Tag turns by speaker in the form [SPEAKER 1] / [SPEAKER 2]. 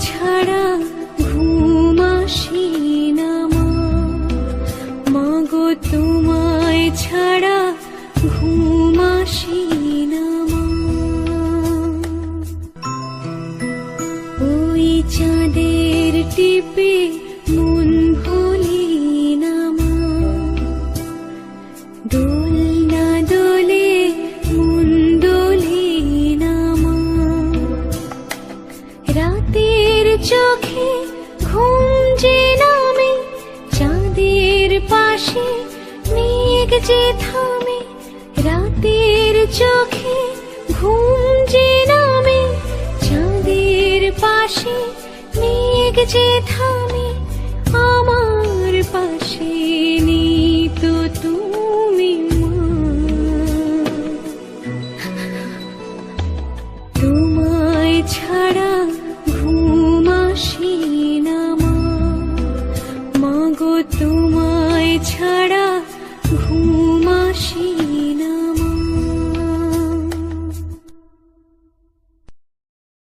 [SPEAKER 1] ছাড়া ঘুম আসি না মা। মাগো, তোমায় ছাড়া ঘুম আসি না মা। ওই চাঁদের টিপে চোখে ঘুম যে নামে, চাঁদের পাশে মেঘ যে থামে, রাতের চোখে ঘুম যে নামে, চাঁদের পাশে মেঘ যে থামে, আমার পাশে তো তুমি তোমায় ছাড়া গো তোমায় ছাড়া